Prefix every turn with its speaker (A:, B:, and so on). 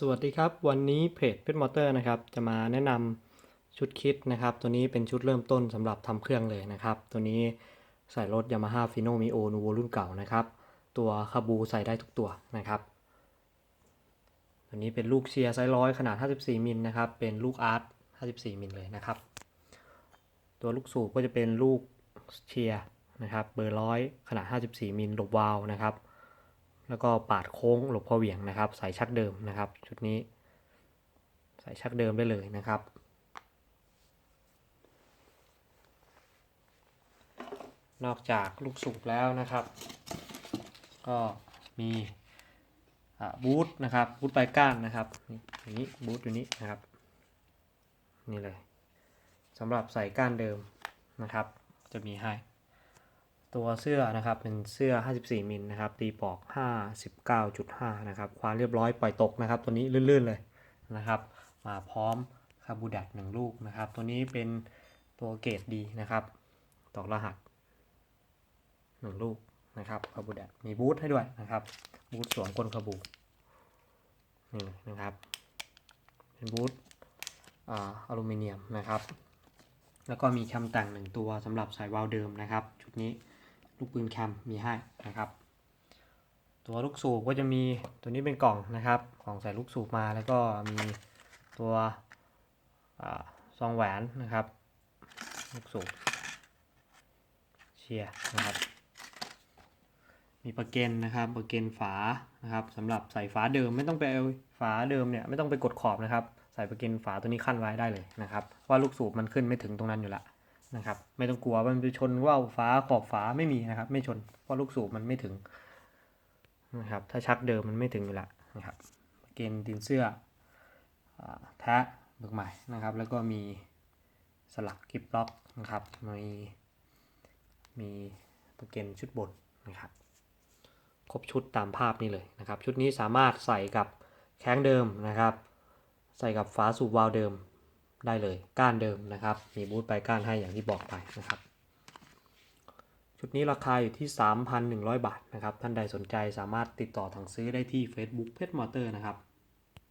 A: สวัสดีครับ วันนี้เพจเพชรมอเตอร์นะครับ จะมาแนะนำชุดคิดนะครับ ตัวนี้เป็นชุดเริ่มต้นสำหรับทำเครื่องเลยนะครับ ตัวนี้ใส่รถ Yamaha Fino Mio Nuvo รุ่นเก่านะครับ ตัวคาบูใส่ได้ทุกตัวนะครับ ตัวนี้เป็นลูกเชียร์ไซส์ร้อยขนาด 54มิลนะครับ เป็นลูกอาร์ต54มิลเลยนะครับ ตัวลูกสูบก็จะเป็นลูกเชียร์นะครับ เบอร์ร้อยขนาด 54มิลหลบวาล์วนะครับ แล้วก็ปาดโค้งหลบพอเหวี่ยงนะครับใส่ชักเดิมนะครับ ชุดนี้ใส่ชักเดิมได้เลยนะครับ นอกจากลูกสูบแล้วนะครับ ก็มีบูทนะครับบูทปลายก้านนะครับนี่อย่างนี้บูทอยู่นี้นะครับ นี่เลยสำหรับใส่ก้านเดิมนะครับ จะมีให้ ตัวเสื้อนะครับเป็นเสื้อ 54 มิลนะครับตีปอก 59.5 นะครับความเรียบร้อยปล่อยตกนะครับ ตัวนี้ลื่นๆเลยนะครับ มาพร้อมคาบูดัดหนึ่งลูกนะครับ ตัวนี้เป็นตัวเกรดดีนะครับตอกรหัสหนึ่งลูกนะครับคาบูดัดมีบูทให้ด้วยนะครับ บูทสวมก้นคาบูนี่นะครับ เป็นบูทออลูมิเนียมนะครับ แล้วก็มีคมแต่งหนึ่งตัวสำหรับใส่วาล์วเดิมนะครับ ชุดนี้ ลูกปืนแคมมีให้นะครับ ตัวลูกสูบก็จะมีตัวนี้เป็นกล่องนะครับกล่องใส่ลูกสูบมาแล้วก็มีตัวซองแหวนนะครับลูกสูบเชียร์นะครับ มีประเกนนะครับประเกนฝานะครับสำหรับใส่ฝาเดิมไม่ต้องไปเอาฝาเดิมเนี่ยไม่ต้องไปกดขอบนะครับ ใส่ประเกนฝาตัวนี้ขั้นไว้ได้เลยนะครับว่าลูกสูบมันขึ้นไม่ถึงตรงนั้นอยู่ละ นะครับ ไม่ต้องกลัวมันไปชนว่าวฝาขอบฝาไม่มีนะครับ ไม่ชนเพราะลูกสูบมันไม่ถึงนะครับ ถ้าชักเดิมมันไม่ถึงอยู่ละนะครับ เกนดินเสื้อแทะเบิกใหม่นะครับ แล้วก็มีสลักกิบล็อกนะครับ มีมีปรเกนชุดบนนะครับ ครบชุดตามภาพนี้เลยนะครับ ชุดนี้สามารถใส่กับแข้งเดิมนะครับ ใส่กับฝาสูบวาล์วเดิม ได้เลยก้านเดิมนะครับ มีบูทปลายก้านให้อย่างที่บอกไปนะครับ ชุดนี้ราคาอยู่ที่ 3,100 บาทนะครับ ท่านใดสนใจสามารถติดต่อถังซื้อได้ที่ Facebook เพชรมอเตอร์นะครับ